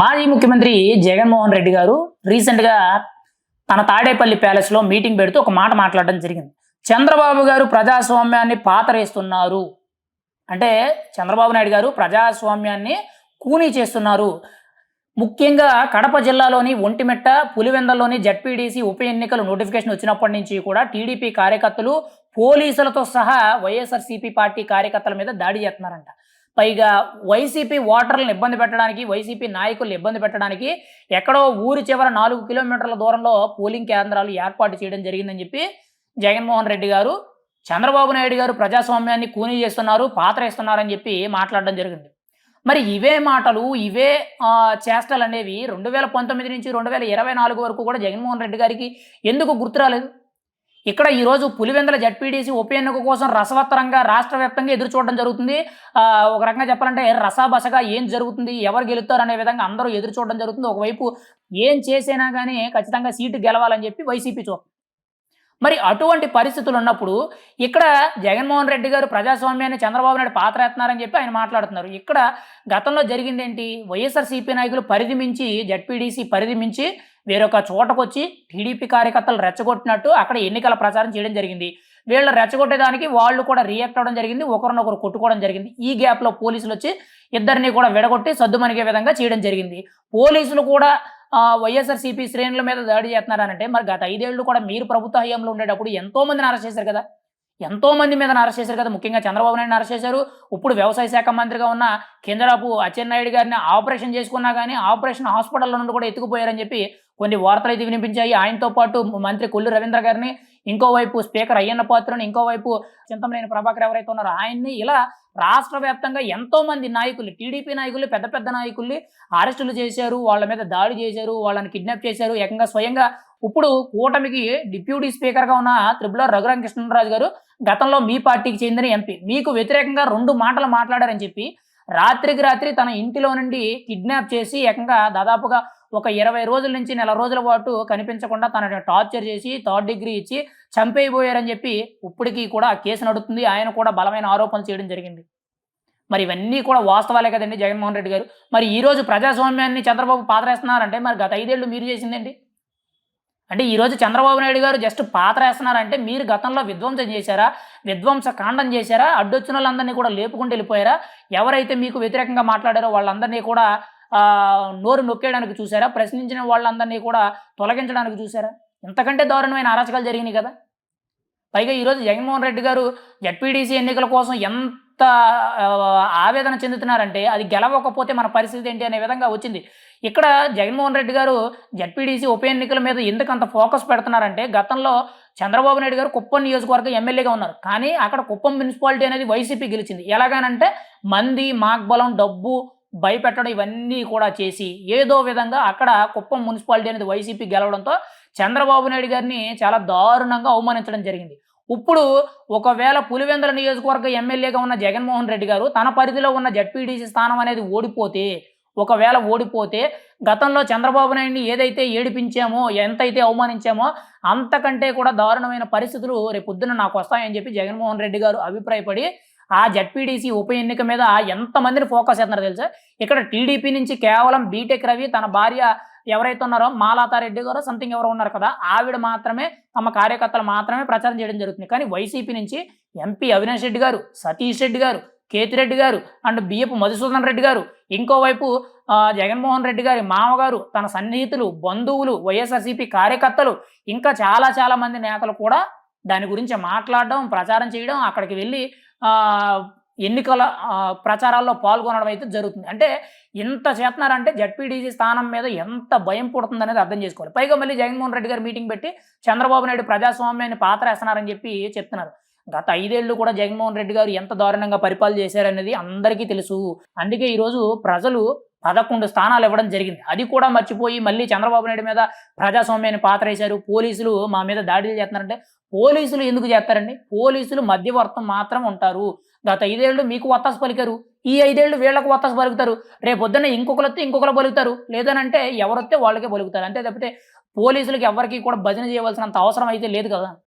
మాజీ ముఖ్యమంత్రి జగన్మోహన్ రెడ్డి గారు రీసెంట్గా తన తాడేపల్లి ప్యాలెస్లో మీటింగ్ పెడుతూ ఒక మాట మాట్లాడడం జరిగింది. చంద్రబాబు గారు ప్రజాస్వామ్యాన్ని పాతరేస్తున్నారు. అంటే చంద్రబాబు నాయుడు గారు ప్రజాస్వామ్యాన్ని కూనీ చేస్తున్నారు. ముఖ్యంగా కడప జిల్లాలోని ఒంటిమెట్ట పులివెందల్లోని జడ్పీడీసీ ఉప ఎన్నికలు నోటిఫికేషన్ వచ్చినప్పటి నుంచి కూడా టీడీపీ కార్యకర్తలు పోలీసులతో సహా వైఎస్ఆర్సీపీ పార్టీ కార్యకర్తల మీద దాడి చేస్తున్నారంట. పైగా వైసీపీ ఓటర్లను ఇబ్బంది పెట్టడానికి వైసీపీ నాయకులను ఇబ్బంది పెట్టడానికి ఎక్కడో ఊరి చివర నాలుగు కిలోమీటర్ల దూరంలో పోలింగ్ కేంద్రాలు ఏర్పాటు చేయడం జరిగిందని చెప్పి జగన్మోహన్ రెడ్డి గారు చంద్రబాబు నాయుడు గారు ప్రజాస్వామ్యాన్ని కూనీ చేస్తున్నారు పాత్ర ఇస్తున్నారని చెప్పి మాట్లాడడం జరిగింది. మరి ఇవే మాటలు ఇవే చేష్టలు అనేవి రెండు వేల పంతొమ్మిది నుంచి రెండు వేల ఇరవై నాలుగు వరకు కూడా జగన్మోహన్ రెడ్డి గారికి ఎందుకు గుర్తు రాలేదు ఇక్కడ ఈరోజు పులివెందుల జడ్పీడీసీ ఉప ఎన్నిక కోసం రసవత్తరంగా రాష్ట్ర వ్యాప్తంగా ఎదురు చూడడం జరుగుతుంది. ఒక రకంగా చెప్పాలంటే రసాబసగా ఏం జరుగుతుంది ఎవరు గెలుస్తారు అనే విధంగా అందరూ ఎదురు చూడడం జరుగుతుంది. ఒకవైపు ఏం చేసినా కానీ ఖచ్చితంగా సీటు గెలవాలని చెప్పి వైసీపీ చూ మరి అటువంటి పరిస్థితులు ఉన్నప్పుడు ఇక్కడ జగన్మోహన్ రెడ్డి గారు ప్రజాస్వామ్యాన్ని చంద్రబాబు నాయుడు పాత్రేస్తున్నారని చెప్పి ఆయన మాట్లాడుతున్నారు. ఇక్కడ గతంలో జరిగింది ఏంటి వైఎస్ఆర్సీపీ నాయకులు పరిధి మించి జడ్పీడీసీ పరిధి మించి వేరొక చోటకొచ్చి టీడీపీ కార్యకర్తలు రెచ్చగొట్టినట్టు అక్కడ ఎన్నికల ప్రచారం చేయడం జరిగింది. వీళ్ళు రెచ్చగొట్టేదానికి వాళ్ళు కూడా రియాక్ట్ అవ్వడం జరిగింది. ఒకరినొకరు కొట్టుకోవడం జరిగింది. ఈ గ్యాప్లో పోలీసులు వచ్చి ఇద్దరిని కూడా విడగొట్టి సద్దుమణిగే విధంగా చేయడం జరిగింది. పోలీసులు కూడా వైఎస్ఆర్సీపీ శ్రేణుల మీద దాడి చేస్తున్నారనంటే మరి గత ఐదేళ్ళు కూడా మీరు ప్రభుత్వ హయాంలో ఉండేటప్పుడు ఎంతో మందిని అరెస్ట్ చేశారు కదా? ఎంతో మంది మీద అరెస్ట్ చేశారు కదా? ముఖ్యంగా చంద్రబాబు నాయుడు అరెస్ట్ చేశారు. ఇప్పుడు వ్యవసాయ శాఖ మంత్రిగా ఉన్న కేంద్రపు అచ్చెన్నాయుడు గారిని ఆపరేషన్ చేసుకున్నా కానీ ఆపరేషన్ హాస్పిటల్లో నుండి కూడా ఎత్తుకుపోయారని చెప్పి కొన్ని వార్తలు అయితే వినిపించాయి. ఆయనతో పాటు మంత్రి కొల్లు రవీంద్ర గారిని ఇంకోవైపు స్పీకర్ అయ్యన్న పాత్రని ఇంకోవైపు చింతమనేని ప్రభాకర్ ఎవరైతే ఉన్నారో ఆయన్ని ఇలా రాష్ట్ర వ్యాప్తంగా ఎంతో మంది నాయకులు టీడీపీ నాయకులు పెద్ద పెద్ద నాయకుల్ని అరెస్టులు చేశారు వాళ్ళ మీద దాడి చేశారు వాళ్ళని కిడ్నాప్ చేశారు ఏకంగా స్వయంగా ఇప్పుడు కూటమికి డిప్యూటీ స్పీకర్గా ఉన్న త్రిపుల రఘురామ కృష్ణరాజు గారు గతంలో మీ పార్టీకి చెందిన ఎంపీ. మీకు వ్యతిరేకంగా రెండు మాటలు మాట్లాడారని చెప్పి రాత్రికి రాత్రి తన ఇంటిలో నుండి కిడ్నాప్ చేసి ఏకంగా దాదాపుగా ఒక ఇరవై రోజుల నుంచి నెల రోజుల పాటు కనిపించకుండా తనని టార్చర్ చేసి థర్డ్ డిగ్రీ ఇచ్చి చంపేయబోయారని చెప్పి ఇప్పటికీ కూడా కేసు నడుస్తుంది ఆయన కూడా బలమైన ఆరోపణలు చేయడం జరిగింది. మరి ఇవన్నీ కూడా వాస్తవాలే కదండి జగన్మోహన్ రెడ్డి గారు. మరి ఈరోజు ప్రజాస్వామ్యాన్ని చంద్రబాబు పాదరేస్తున్నారంటే మరి గత ఐదేళ్ళు మీరు చేసిందండి అంటే ఈరోజు చంద్రబాబు నాయుడు గారు జస్ట్ పాత్ర వేస్తున్నారంటే మీరు గతంలో విధ్వంసం చేశారా? విధ్వంస కాండం చేశారా? అడ్డొచ్చిన వాళ్ళందరినీ కూడా లేపుకుంటూ వెళ్ళిపోయారా? ఎవరైతే మీకు వ్యతిరేకంగా మాట్లాడారో వాళ్ళందరినీ కూడా నోరు నొక్కేయడానికి చూసారా ప్రశ్నించిన వాళ్ళందరినీ కూడా తొలగించడానికి చూసారా ఇంతకంటే దారుణమైన అరాచకాలు జరిగినాయి కదా. పైగా ఈరోజు జగన్మోహన్ రెడ్డి గారు జడ్పీడీసీ ఎన్నికల కోసం ఎంత ఆవేదన చెందుతున్నారంటే అది గెలవకపోతే మన పరిస్థితి ఏంటి అనే విధంగా వచ్చింది. ఇక్కడ జగన్మోహన్ రెడ్డి గారు జడ్పీడీసీ ఉప ఎన్నికల మీద ఎందుకు అంత ఫోకస్ పెడుతున్నారంటే గతంలో చంద్రబాబు నాయుడు గారు కుప్పం నియోజకవర్గం ఎమ్మెల్యేగా ఉన్నారు. కానీ అక్కడ కుప్పం మున్సిపాలిటీ అనేది వైసీపీ గెలిచింది. ఎలాగానంటే మంది మాగ్బలం డబ్బు భయపెట్టడం ఇవన్నీ కూడా చేసి ఏదో విధంగా అక్కడ కుప్పం మున్సిపాలిటీ అనేది వైసీపీ గెలవడంతో చంద్రబాబు నాయుడు గారిని చాలా దారుణంగా అవమానించడం జరిగింది. ఇప్పుడు ఒకవేళ పులివెందుల నియోజకవర్గ ఎమ్మెల్యేగా ఉన్న జగన్మోహన్ రెడ్డి గారు తన పరిధిలో ఉన్న జడ్పీడీసీ స్థానం అనేది ఓడిపోతే ఒకవేళ ఓడిపోతే గతంలో చంద్రబాబు నాయుడిని ఏదైతే ఏడిపించామో ఎంతైతే అవమానించామో అంతకంటే కూడా దారుణమైన పరిస్థితులు రేపొద్దున నాకు వస్తాయని చెప్పి జగన్మోహన్ రెడ్డి గారు అభిప్రాయపడి ఆ జడ్పీడీసీ ఉప ఎన్నిక మీద ఎంతమందిని ఫోకస్ చేస్తున్నారు తెలుసా? ఇక్కడ టీడీపీ నుంచి కేవలం బీటెక్ రవి తన భార్య ఎవరైతే ఉన్నారో మాలాతారెడ్డి గారు సంథింగ్ ఎవరు ఉన్నారు కదా ఆవిడ మాత్రమే తమ కార్యకర్తలు మాత్రమే ప్రచారం చేయడం జరుగుతుంది. కానీ వైసీపీ నుంచి ఎంపీ అవినాష్ రెడ్డి గారు సతీష్ రెడ్డి గారు కేతిరెడ్డి గారు అండ్ బిఎఫ్ మధుసూదన్ రెడ్డి గారు ఇంకోవైపు జగన్మోహన్ రెడ్డి గారి మామగారు తన సన్నిహితులు బంధువులు వైఎస్ఆర్సీపీ కార్యకర్తలు ఇంకా చాలా చాలా మంది నేతలు కూడా దాని గురించి మాట్లాడడం ప్రచారం చేయడం అక్కడికి వెళ్ళి ఎన్నికల ప్రచారాల్లో పాల్గొనడం అయితే జరుగుతుంది. అంటే ఇంత చేస్తున్నారంటే జడ్పీడీసీ స్థానం మీద ఎంత భయం పుడుతుంది అనేది అర్థం చేసుకోవాలి. పైగా మళ్ళీ జగన్మోహన్ రెడ్డి గారు మీటింగ్ పెట్టి చంద్రబాబు నాయుడు ప్రజాస్వామ్యాన్ని పాత్ర వేస్తున్నారని చెప్పి చెప్తున్నారు. గత ఐదేళ్ళు కూడా జగన్మోహన్ రెడ్డి గారు ఎంత దారుణంగా పరిపాలన చేశారనేది అందరికీ తెలుసు. అందుకే ఈరోజు ప్రజలు పదకొండు స్థానాలు ఇవ్వడం జరిగింది. అది కూడా మర్చిపోయి మళ్ళీ చంద్రబాబు నాయుడు మీద ప్రజాస్వామ్యాన్ని పాతరేశారు. పోలీసులు మా మీద దాడులు చేస్తున్నారంటే పోలీసులు ఎందుకు చేస్తారండి? పోలీసులు మధ్యవర్తం మాత్రం ఉంటారు. గత ఐదేళ్ళు మీకు వత్తాసు పలికారు. ఈ ఐదేళ్ళు వీళ్ళకు వత్తాసు పలుకుతారు. రేపు పొద్దున్న ఇంకొకరు వస్తే ఇంకొకరు పలుకుతారు. లేదనంటే ఎవరొస్తే వాళ్ళకే పలుకుతారు. అంతే తప్పితే పోలీసులకు ఎవరికి కూడా భజన చేయవలసినంత అవసరం అయితే లేదు కదా?